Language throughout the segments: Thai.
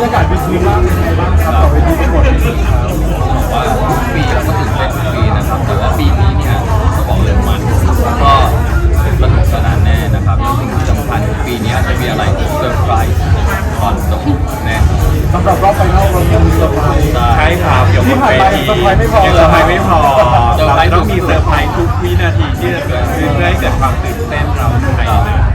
รยากาศปีนี้บ้างเป็นไงบ้างครับต่อเวทีประกวดปีนี้ครับอกว่าทุกปีเราก็ตื่นเต้นทุกปีนะครับแต่ว่าปีนี้เนี่ยต้องบอกเลยมันแล้วก็สนุกสนานแน่นะครับแล้วสิ่งที่สำคัญปีนี้จะมีอะไรเซอร์ไพรส์ตอนจบแน่สำหรับรอบไฟนอลเรายังมีเซอร์ไพรส์ใช่ครับเดี๋ยวที่ผ่านไปทีเซอร์ไพรส์ไม่พอเซอร์ไพรส์ไม่พอเซอร์ไพรส์เราต้องมีเซอร์ไพรส์ทุกวินาทีที่จะเกิดขึ้นเพื่อให้เกิดความตื่นเต้นเราภายใน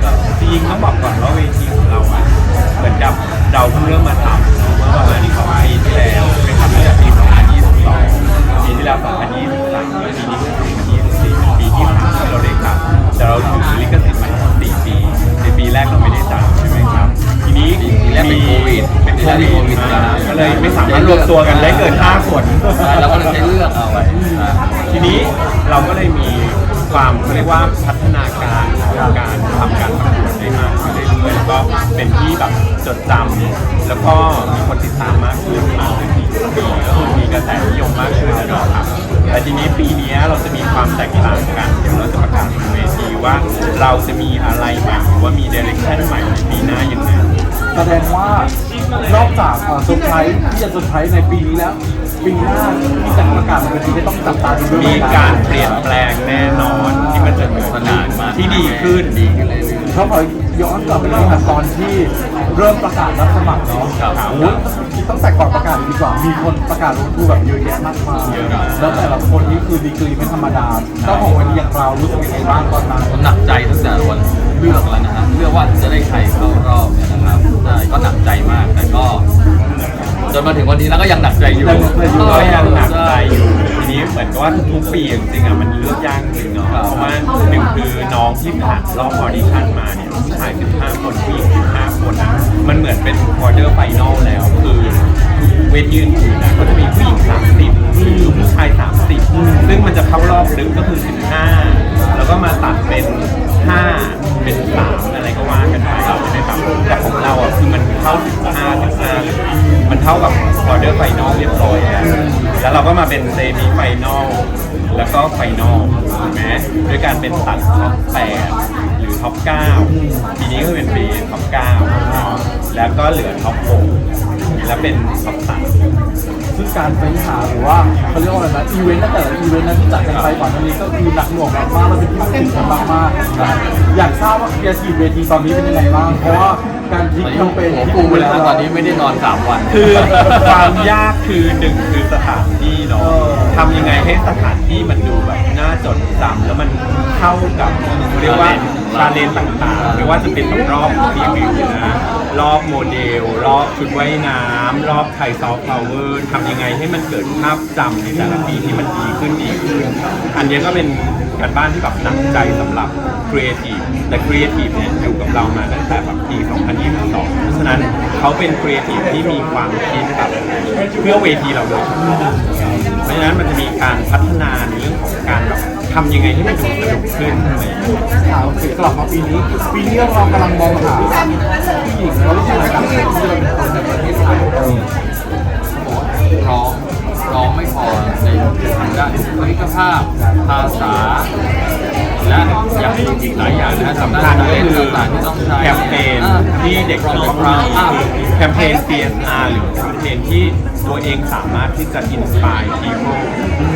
ตัวกันได้เกิน5คนใช่เราก็เลยใช้เลือกเอาไว้อ่าทีนี้เราก็เลยมีความเขาเรียกว่าพัฒนาการของการทำการประกวดได้มากขึ้นเรื่อยๆแล้วก็เป็นที่แบบจดจำแล้วก็มีคนติดตามมากขึ้นมากขึ้นอีกปีก็คือมีกระแสนิยมมากขึ้นนะครับแต่ทีนี้ปีนี้เราจะมีความแตกต่างกันเดี๋ยวเราจะประกาศบนเวทีว่าเราจะมีอะไรใหม่หรือว่ามีเดเรคชั่นใหม่ในปีหน้าอย่างไรแสดงว่านอกจากเอ่อเซอร์ไพรส์ ที่จะเซอร์ไพรส์ในปีนี้แล้วปีหน้าที่จะประกาศในเวทีก็ต้องจับตาดูด้วยมีการเปลี่ยนแปลงแน่นอนที่มันจะเกิดสนานมากที่ดีขึ้นดีขึ้นเลยเขาขอย้อนกลับไปที่ขั้นตอนที่เริ่มประกาศรับสมัครเนาะครับโอ้ยตั้งแต่ก่อนประกาศดีกว่ามีคนประกาศลงทุนแบบเยอะแยะมากมายเยอะมากแล้วแต่ละคนนี่คือดีกรีไม่ธรรมดาเจ้าของวันนี้อย่างเรารู้สึกยังไงบ้างตอนนั้นผมหนักใจตั้งแต่วันเลือกแล้วนะฮะเลือกว่าจะได้ใครเข้ารอบเนี่ยนะครับใช่ก็หนักใจมากแต่ก็ จนมาถึงวันนี้แล้วก็ยังหนักใจอยู่ยังหนักใจอยู่ก็ยังหนักใจใช่อยู่ทีนี้เหมือนกับว่าทุกๆปีจริงๆอะมันเลือกยากจริงเนาะครับเพราะว่าหนึ่งคือน้องที่ผ่านรอบออดิชั่นมาเนี่ยผู้ชาย15คนผู้หญิง15คนอะมันเหมือนเป็นควอเตอร์ไฟนอลแล้วคือเวทีอื่นๆนะก็จะมีผู้หญิง30หรือผู้ชาย30ซึ่งมันจะเข้ารอบลึกก็คือ 15 แล้วก็มาตัดเป็น 5 เป็น มาเป็นเซมิไฟนอลแล้วก็ไฟนอลถูกไหมด้วยการเป็นตัดท็อปแปดหรือท็อปเก้าทีนี้ก็เป็นปีท็อปเก้าแล้วก็เหลือท็อปหก แล้วเป็นท็อป3ซึ่งการเป็นหาหรือว่าเขาเรียกว่าอะไรนะอีเวนต์ตั้งแต่ละอีเวนต์นั้นที่จัดกันไปก่อนหน้านี้ก็คือหนักหน่วงมากๆแล้วเป็นที่ตื่นเต้นมากๆอยากทราบว่าเกียร์ทีเวทีตอนนี้เป็นยังไงบ้างเพราะว่าการพลิกแคมเปญหัวที่ฟูปูเลยแล้วนะตอนนี้ไม่ได้นอนสามวัน คือความยากคือหนึ่งคือสถานที่เนาะทำยังไงให้สถานที่มันดูแบบน่าจดจำแล้วมันเข้ากับเรียกว่าชาเลนต่างๆ ไม่ว่าจะเป็นแบบรอบรีวิวนะ รอบโมเดล รอบชุดว่ายน้ำ รอบไทยซอฟต์พาวเวอร์ทำยังไงให้มันเกิดภาพจำในแต่ละปีที่มันดีขึ้นดีขึ้น อันนี้ก็เป็นการบ้านที่แบบหนักใจสำหรับครีเอทีฟแต่ครีเอทีฟเนี่ยอยู่กับเรามาตั้งแต่แบบปี 2022 เพราะฉะนั้นเขาเป็นครีเอทีฟที่มีความคิดแบบเพื่อเวทีเราโดยเฉพาะเพราะฉะนั้นมันจะมีการพัฒนาในเรื่องของการแบบ ทำยังไงให้มันสนุกขึ้นอะไรอย่างเงี้ยข่าวเสียกลับมาปีนี้ ปีนี้เรากำลังมองหาผู้หญิงแล้วที่รายการที่จะเป็นคนในประเทศไทยพร้อมพร้อมไม่พอในทางด้านบุคลิกภาพภาษาและอย่างอีกหลายอย่างนะทำด้านการเล่นต่างที่ต้องใช้แคมเปญ ที่เด็กชอบมากคือแคมเปญ CSR หรือแคมเปญที่ตัวเองสามารถที่จะอินสปายทีม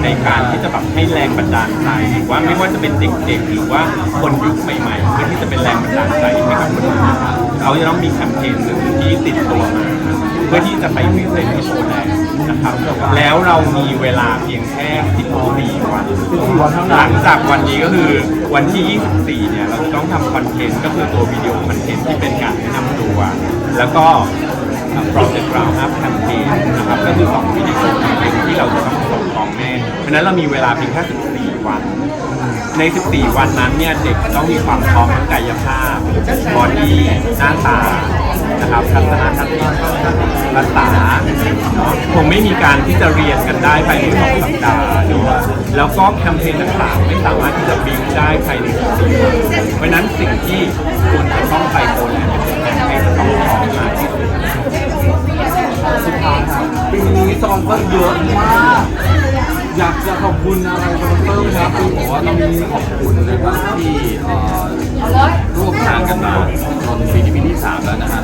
ในการที่จะแบบให้แรงบันดาลใจหรือว่าไม่ว่าจะเป็นเด็กๆ หรือว่าคนยุคใหม่ๆเพื่อที่จะเป็นแรงบันดาลใจให้กับคนอื่นเขาจะต้องมีแคมเปญหนึ่งที่ติดตัวมาเพื่อที่จะไปพิเล่นที่โชว์แลนด์ นะครับแล้วเรามีเวลาเพียงแค่ 14 วัน14วันเท่านั้นหลังจากวันนี้ก็คือวันที่ 24 เนี่ย เราจะต้องทำคอนเทนต์ก็คือตัววิดีโอคอนเทนต์ที่เป็นการแนะนำตัว แล้วก็ Project Ground Up Campaign นะครับ ก็คือ2วิดีโอคอนเทนต์ที่เราจะต้องส่งของแม่เพราะฉะนั้นเรามีเวลาเพียงแค่ 14 วัน ใน 14 วันนั้นเนี่ยเด็กต้องมีความพร้อมทั้งกายภาพบอดี้หน้าตานะครับทัศนคติภาษาเนาะคงไม่มีการที่จะเรียนกันได้ภายในสองสัปดาห์เนอะแล้วก็แคมเปญต่างๆไม่สามารถที่จะบิวได้ภายใน14วันเพราะนั้นสิ่งที่คุณจะต้องไปโคนเนี่ยเป็นแคมเปญต้องพร้อมมาที่สุดสุดท้ายปีนี้สอนเซอร์เยอะมาก อยากจะขอบคุณอะไรคอนเตอร์ครับคือบอกว่าเรามีขอบคุณนะครับที่ร่วมทางกันมาจนปีนี้ปีที่สามแล้วนะฮะ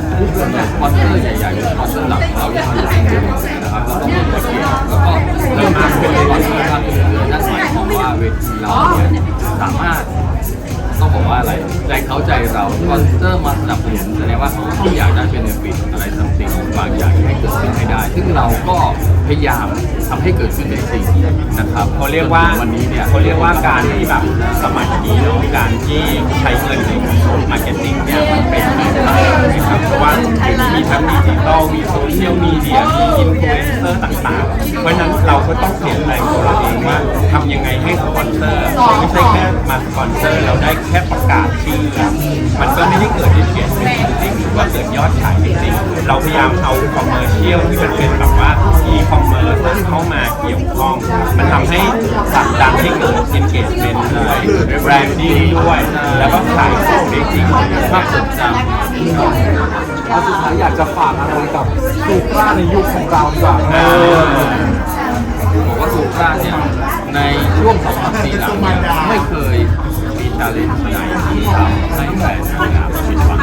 คอนเซอร์ใหญ่ๆสปอนเสิร์ตหลักของเราอยู่างจริงๆนะครับแล้วก็มีบทเรียนแล้วก็เริ่มมาเป็นสอนเซอร์ท่านอื่นั่นหมายความว่าเวทีเราสามารถต้องบอกว่าอะไรใจเขาใจเราคอนเซอร์มาสนับสนุนแสดงว่าเขาอยากได้เป็นเนฟิตอะไรสักสิ่ง อย่างให้เกิดขึ้นให้ได้ ซึ่งเราก็พยายามทำให้เกิดขึ้นได้จริงนะครับเขาเรียกว่าจนถึงวันนี้เนี่ยเขาเรียกว่าการที่แบบสมัยนี้เนาะการที่ใช้เงินในมาร์เก็ตติ้งเนี่ยมันเป็นไปได้นะครับเพราะว่ามีทั้งดิจิตอลมีโซเชียลมีเดียมีอินฟลูเอนเซอร์ต่างๆ เพราะฉะนั้นเราก็ต้องเปลี่ยนแปลงตัวเราเองว่าทำยังไงให้สปอนเซอร์ไม่ใช่แค่มาสปอนเซอร์เราได้แค่ประกาศชื่อ มันก็ไม่ได้เกิดอินเกจเมนจริงหรือว่าเกิดยอดขายจริงๆเราพยายามเอาคอมเมอร์เชียลที่มันเป็นแบบว่าอีคอมเมิร์ซเข้ามาเกี่ยวข้อง มันทำให้ผลักดันให้เกิด engagement ด้วยแบรนดิ้งด้วย แล้วก็ขายของได้จริงมากสุดจังเอาสุดท้ายอยากจะฝากอะไรกับสูกล้าในยุคของเราดีกว่าบอกว่าสูตรร้าเนี่ยในช่วงสองสามปีหลังเนี่ยไม่เคย มีชาเล่นจ์ไหนที่ทำให้แฟนนางงามผิดหวัง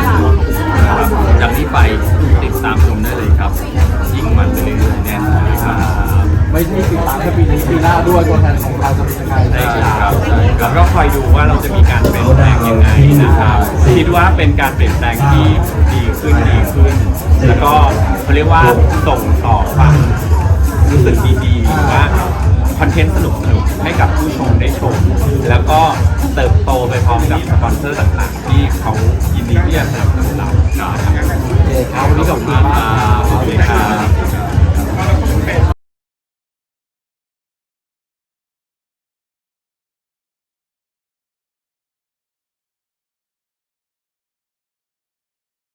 นะครับจากนี้ไปติดตามชมได้เลยครับ ยิ่งมันไปเรื่อยๆแน่นอนครับไม่ใช่ติดตามแค่ปีนี้ปีหน้าด้วยตัวแทนของเราจะเป็นยังไงใช่ครับแล้วก็คอยดูว่าเราจะมีการเปลี่ยนแปลงยังไงนะครับคิดว่าเป็นการเปลี่ยนแปลงที่ดีขึ้นดีขึ้น แล้วก็เขาเรียกว่าส่งต่อความ เทนต์สนุกสนุกให้กับผู้ชมได้ชม แล้วก็เติบโตไปพร้อมกับสปอนเซอร์ต่างๆ ที่เขายินดีที่จะสนับสนุนเรานะครับวันนี้ขอบคุณมาก